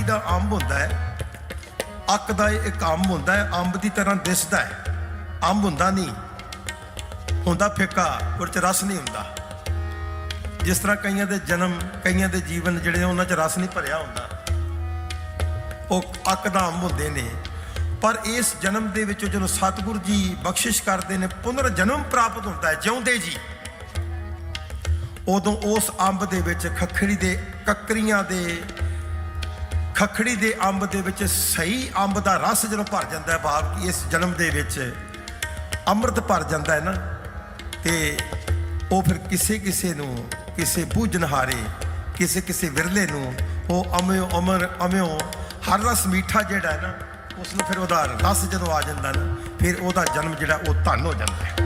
ਖਖੜੀ ਦਾ ਅੰਬ ਹੁੰਦਾ ਹੈ। ਅੱਕ ਦਾ ਇੱਕ ਅੰਬ ਹੁੰਦਾ ਹੈ। ਅੰਬ ਦੀ ਤਰ੍ਹਾਂ ਦਿਸਦਾ ਹੈ। ਅੰਬ ਹੁੰਦਾ ਨਹੀਂ। ਹੁੰਦਾ ਫਿੱਕਾ, ਉਹਦੇ ਚ ਰਸ ਨਹੀਂ ਹੁੰਦਾ। ਜਿਸ ਤਰ੍ਹਾਂ ਕਈਆਂ ਦੇ ਜਨਮ, ਕਈਆਂ ਦੇ ਜੀਵਨ ਜਿਹੜੇ ਉਹਨਾਂ ਚ ਰਸ ਨਹੀਂ ਭਰਿਆ ਹੁੰਦਾ। ਉਹ ਅੱਕ ਦਾ ਅੰਬ ਹੁੰਦੇ ਨੇ। ਪਰ ਇਸ ਜਨਮ ਦੇ ਵਿੱਚ ਜਦੋਂ ਸਤਿਗੁਰ ਜੀ ਬਖਸ਼ਿਸ਼ ਕਰਦੇ ਨੇ ਪੁਨਰ ਜਨਮ ਪ੍ਰਾਪਤ ਹੁੰਦਾ ਹੈ, ਜਿਉਂਦੇ ਜੀ। ਉਦੋਂ ਉਸ ਅੰਬ ਦੇ ਵਿੱਚ ਖੱਖੜੀ ਦੇ ਕੱਕਰੀਆਂ ਦੇ ਖਖੜੀ ਦੇ ਅੰਬ ਦੇ ਵਿੱਚ ਸਹੀ ਅੰਬ ਦਾ ਰਸ ਜਦੋਂ ਭਰ ਜਾਂਦਾ ਹੈ ਭਾਵ ਕਿ ਇਸ ਜਨਮ ਦੇ ਵਿੱਚ ਅੰਮ੍ਰਿਤ ਭਰ ਜਾਂਦਾ ਹੈ ਨਾ, ਤੇ ਉਹ ਫਿਰ ਕਿਸੇ ਕਿਸੇ ਨੂੰ, ਕਿਸੇ ਬੂਝਨਹਾਰੇ ਕਿਸੇ ਕਿਸੇ ਵਿਰਲੇ ਨੂੰ, ਉਹ ਅਮਿਓ ਅਮਰ ਅਮਿਓ, ਹਰ ਰਸ ਮੀਠਾ ਜਿਹੜਾ ਹੈ ਨਾ, ਉਸ ਨੂੰ ਫਿਰ ਉਹਦਾ ਰਸ ਜਦੋਂ ਆ ਜਾਂਦਾ ਨਾ, ਫਿਰ ਉਹਦਾ ਜਨਮ ਜਿਹੜਾ ਉਹ ਧਨ ਹੋ ਜਾਂਦਾ ਹੈ।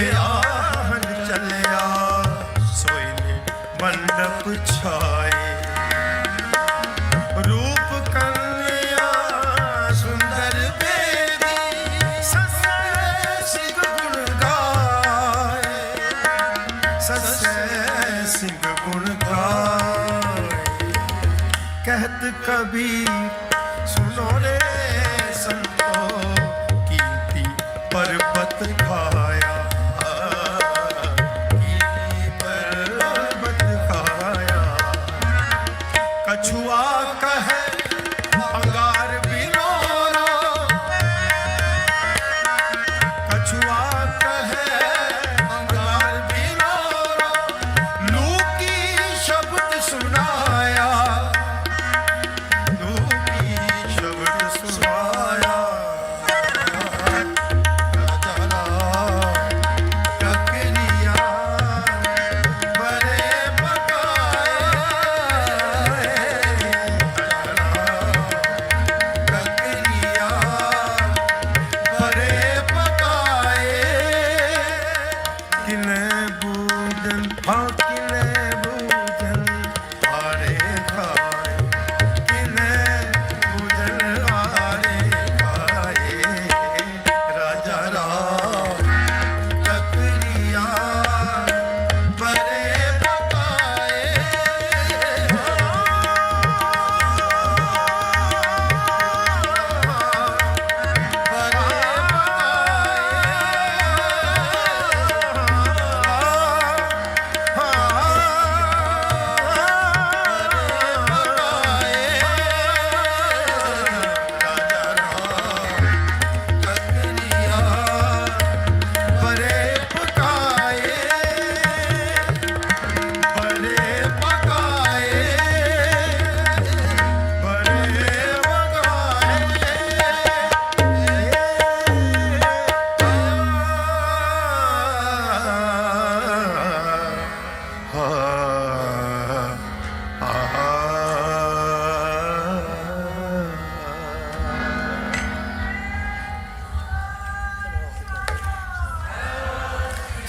ਰਾਹਨ ਚੱਲਿਆ। ਮੰਡਪ ਰੂਪ ਕੰਨਿਆ ਸੁੰਦਰ ਬੇਦੀ, ਸਸੇ ਸਿੰਘ ਗੁਣ ਗਾਏ। ਸਸੇ ਕਹਿਤ ਕਬੀ ਸੁਨੋ ਰੇ